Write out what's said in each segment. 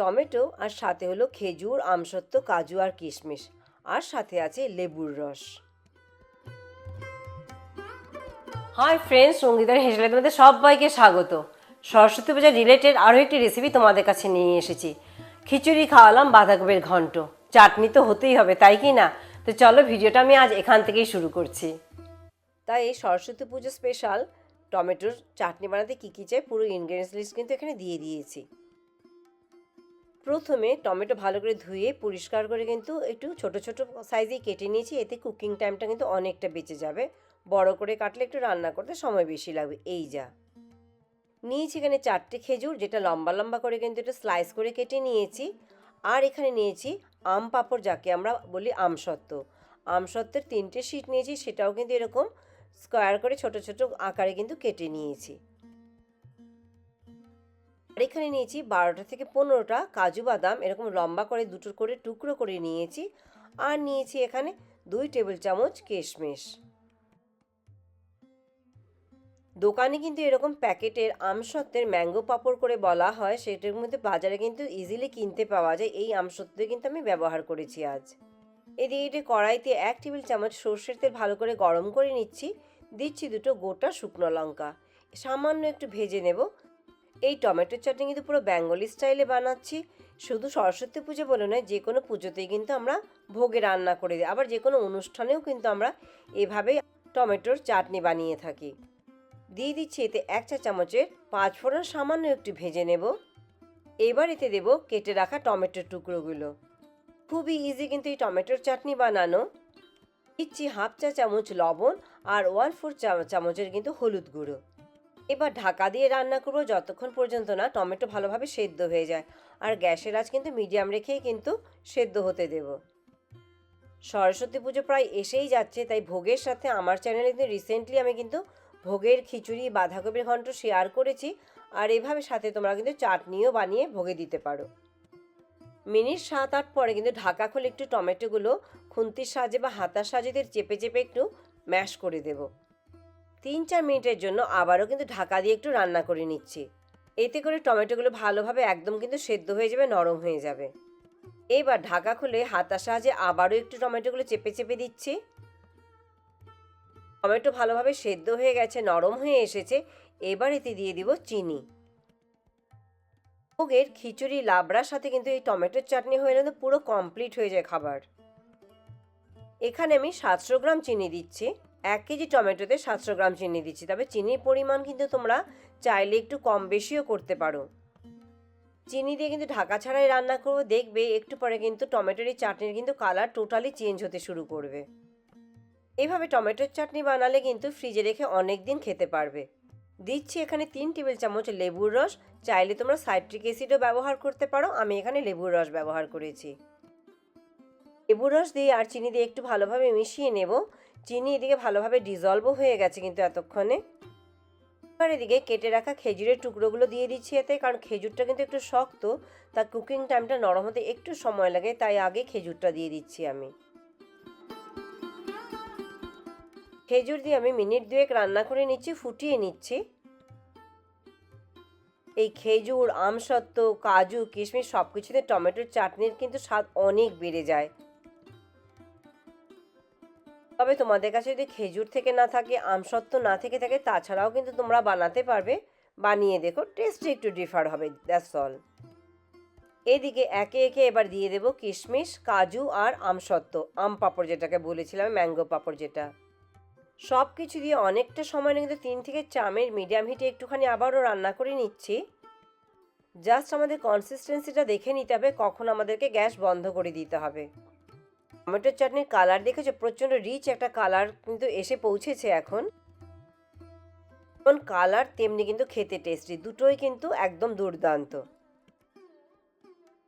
Tomato আর সাথে হলো খেজুর আমসত্ত্ব কাজু আর কিশমিশ। আর সাথে আছে লেবুর রস। হাই ফ্রেন্ডস সঙ্গীতার হেসেলে তোমাদের সবাইকে স্বাগত। সরস্বতী পূজা রিলেটেড আরও একটি রেসিপি তোমাদের কাছে নিয়ে এসেছি। খিচুড়ি খাওয়ালাম বাঁধাকপির ঘন্ট। চাটনি তো হতেই হবে তাই কি না? তো চলো ভিডিওটা আমি আজ এখান থেকেই শুরু করছি। তাই এই সরস্বতী পুজো স্পেশাল টমেটোর চাটনি বানাতে কী কী চাই পুরো ইনগ্রেডিয়েন্টস লিস্ট কিন্তু এখানে দিয়ে দিয়েছি। প্রথমে টমেটো ভালো করে ধুয়ে পরিষ্কার করে কিন্তু একটু ছোট ছোট সাইজে কেটে নিয়েছি। এতে কুকিং টাইমটা কিন্তু অনেকটা বেঁচে যাবে। বড় করে কাটলে একটু রান্না করতে সময় বেশি লাগবে। এই যা। নিয়েছি এখানে চারটে খেজুর, যেটা লম্বা লম্বা করে কিন্তু একটু স্লাইস করে কেটে নিয়েছি। আর এখানে নিয়েছি আম পাঁপড়, যাকে আমরা বলি আমসত্ত্ব আমসত্ত্বের তিনটে শিট নিয়েছি, সেটাও কিন্তু এরকম স্কোয়ার করে ছোট ছোট আকারে কিন্তু কেটে নিয়েছি। আর এখানে নিয়েছি বারোটা থেকে পনেরোটা কাজু বাদাম, এরকম লম্বা করে দুটো করে টুকরো করে নিয়েছি। আর নিয়েছি এখানে দুই টেবিল চামচ কিশমিশ। দোকানে কিন্তু এরকম প্যাকেটের আমসত্ত্বের ম্যাঙ্গো পাপড় করে বলা হয়, সেটার মধ্যে বাজারে কিন্তু ইজিলি কিনতে পাওয়া যায়। এই আমসত্ত্ব কিন্তু আমি ব্যবহার করেছি আজ। এদিকে এটি কড়াইতে এক টেবিল চামচ সর্ষের তেল ভালো করে গরম করে নিচ্ছি। দিচ্ছি দুটো গোটা শুকনো লঙ্কা। সামান্য একটু ভেজে নেব। এই টমেটোর চাটনি কিন্তু পুরো বেঙ্গলি স্টাইলে বানাচ্ছি। শুধু সরস্বতী পুজো বলে নয়, যে কোনো পুজোতেই কিন্তু আমরা ভোগে রান্না করে দিই। আবার যে কোনো অনুষ্ঠানেও কিন্তু আমরা এভাবেই টমেটোর চাটনি বানিয়ে থাকি। দিয়ে দিচ্ছি এতে এক চা চামচের পাঁচ ফোড়ন সামান্য একটু ভেজে নেব। এবার এতে দেব কেটে রাখা টমেটোর টুকরোগুলো। খুবই ইজি কিন্তু এই টমেটোর চাটনি বানানো। দিচ্ছি হাফ চা চামচ লবণ আর ওয়ান ফোর চামচের কিন্তু হলুদ গুঁড়ো। এবার ঢাকা দিয়ে রান্না করব যতক্ষণ পর্যন্ত না টমেটো ভালোভাবে সেদ্ধ হয়ে যায়। আর গ্যাসের আজ কিন্তু মিডিয়াম রেখেই কিন্তু সেদ্ধ হতে দেব। সরস্বতী পুজো প্রায় এসেই যাচ্ছে, তাই ভোগের সাথে আমার চ্যানেলে কিন্তু রিসেন্টলি আমি কিন্তু ভোগের খিচুড়ি, বাঁধাকপির ঘন্ট শেয়ার করেছি। আর এভাবে সাথে তোমরা কিন্তু চাটনিও বানিয়ে ভোগে দিতে পারো। মিনিট সাত আট পরে কিন্তু ঢাকা খুলে একটু টমেটোগুলো খুন্তির সাজে বা হাতার সাজেদের চেপে চেপে একটু ম্যাশ করে দেব। তিন চার মিনিটের জন্য আবারও কিন্তু ঢাকা দিয়ে একটু রান্না করে নিচ্ছি। এতে করে টমেটোগুলো ভালোভাবে একদম কিন্তু সেদ্ধ হয়ে যাবে, নরম হয়ে যাবে। এইবার ঢাকা খুলে হাতার সাহায্যে আবারও একটু টমেটোগুলো চেপে চেপে দিচ্ছি। টমেটো ভালোভাবে সেদ্ধ হয়ে গেছে, নরম হয়ে এসেছে। এবার এতে দিয়ে দিব চিনি। ভোগের খিচুড়ি, লাবড়ার সাথে কিন্তু এই টমেটোর চাটনি হয়ে গেলে পুরো কমপ্লিট হয়ে যায় খাবার। এখানে আমি সাতশো গ্রাম চিনি দিচ্ছি। এক কেজি টমেটোতে সাতশো গ্রাম চিনি দিচ্ছি। তবে চিনির পরিমাণ কিন্তু তোমরা চাইলে একটু কম বেশিও করতে পারো। চিনি দিয়ে কিন্তু ঢাকা ছাড়াই রান্না করব। দেখবে একটু পরে কিন্তু টমেটোর এই চাটনির কিন্তু কালার টোটালি চেঞ্জ হতে শুরু করবে। এভাবে টমেটোর চাটনি বানালে কিন্তু ফ্রিজে রেখে অনেক দিন খেতে পারবে। দিচ্ছি এখানে তিন টেবিল চামচ লেবুর রস। চাইলে তোমরা সাইট্রিক অ্যাসিডও ব্যবহার করতে পারো। আমি এখানে লেবুর রস ব্যবহার করেছি। লেবুর রস দিয়ে আর চিনি দিয়ে একটু ভালোভাবে মিশিয়ে নেব। চিনি এদিকে ভালোভাবে ডিজলভও হয়ে গেছে কিন্তু এতক্ষণে। এবার এদিকে কেটে রাখা খেজুরের টুকরোগুলো দিয়ে দিচ্ছি এতে, কারণ খেজুরটা কিন্তু একটু শক্ত, তার কুকিং টাইমটা নরম হতে একটু সময় লাগে, তাই আগে খেজুরটা দিয়ে দিচ্ছি আমি। খেজুর দিয়ে আমি মিনিট দুয়েক রান্না করে নিচ্ছি, ফুটিয়ে নিচ্ছি। এই খেজুর, আমসত্ত্ব, কাজু, কিশমিশ সব কিছুতে টমেটোর চাটনির কিন্তু স্বাদ অনেক বেড়ে যায়। তবে তোমাদের কাছে যদি খেজুর থেকে না থাকে আমসত্ত্ব না থেকে থাকে, তাছাড়াও কিন্তু তোমরা বানাতে পারবে। বানিয়ে দেখো টেস্টে একটু ডিফার হবে দ্যাটস অল এদিকে একে একে এবার দিয়ে দেবো কিশমিশ, কাজু আর আমসত্ত্ব আম পাঁপড় যেটাকে বলেছিলাম ম্যাঙ্গো পাঁপড় যেটা। সব কিছু দিয়ে অনেকটা সময় কিন্তু তিন থেকে চামের মিডিয়াম হিটে একটুখানি আবারও রান্না করে নিচ্ছি। জাস্ট আমাদের কনসিস্টেন্সিটা দেখে নিতে হবে, কখন আমাদেরকে গ্যাস বন্ধ করে দিতে হবে। টমেটোর চাটনির কালার দেখেছ? প্রচণ্ড রিচ একটা কালার কিন্তু এসে পৌঁছেছে এখন। যেমন কালার তেমনি কিন্তু খেতে টেস্টি দুটোই কিন্তু একদম দুর্দান্ত।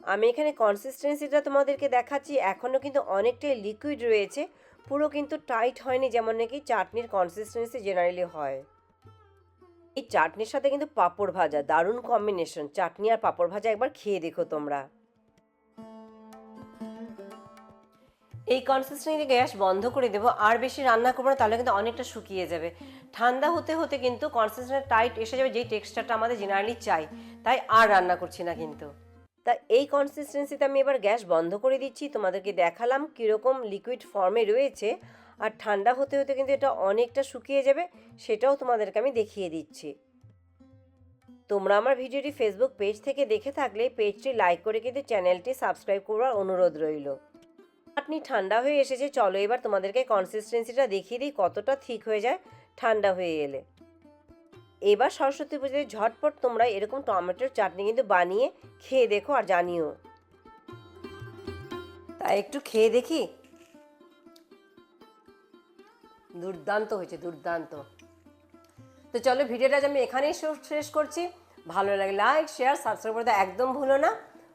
আমি এখানে কনসিস্টেন্সিটা তোমাদেরকে দেখাচ্ছি। এখনও কিন্তু অনেকটাই লিকুইড রয়েছে। পুরো কিন্তু টাইট হয়নি, যেমন নাকি চাটনির কনসিস্টেন্সি জেনারেলি হয়। এই চাটনির সাথে কিন্তু পাঁপড় ভাজা, দারুণ কম্বিনেশন চাটনি আর পাঁপড় ভাজা একবার খেয়ে দেখো তোমরা। এই কনসিস্টেন্সি গ্যাস বন্ধ করে দেবো, আর বেশি রান্না করব না, তাহলে কিন্তু অনেকটা শুকিয়ে যাবে। ঠান্ডা হতে হতে কিন্তু কনসিস্টেন্সি টাইট এসে যাবে যেই টেক্সচারটা আমাদের জেনারেলি চাই, তাই আর রান্না করছি না কিন্তু। তা এই কনসিস্টেন্সিতে আমি এবার গ্যাস বন্ধ করে দিচ্ছি, তোমাদেরকে দেখালাম কীরকম লিকুইড ফর্মে রয়েছে, আর ঠান্ডা হতে হতে কিন্তু এটা অনেকটা শুকিয়ে যাবে, সেটাও তোমাদেরকে আমি দেখিয়ে দিচ্ছি। তোমরা আমার ভিডিওটি ফেসবুক পেজ থেকে দেখে থাকলে পেজটি লাইক করে কিন্তু চ্যানেলটি সাবস্ক্রাইব করার অনুরোধ রইল। আপনি ঠান্ডা হয়ে এসেছে, চলো এবার তোমাদেরকে কনসিস্টেন্সিটা দেখিয়ে দিই কতটা ঠিক হয়ে যায় ঠান্ডা হয়ে এলে। এবার সরস্বতী পুজোতে ঝটপট তোমরা এরকম টমেটোর চাটনি কিন্তু বানিয়ে খেয়ে দেখো আর জানিও। তাই একটু খেয়ে দেখি। দুর্দান্ত হয়েছে, দুর্দান্ত। তো চলো ভিডিওটা আমি এখানেই শেষ করছি। ভালো লাগে লাইক শেয়ার সাবস্ক্রাইব করতে একদম ভুলো না।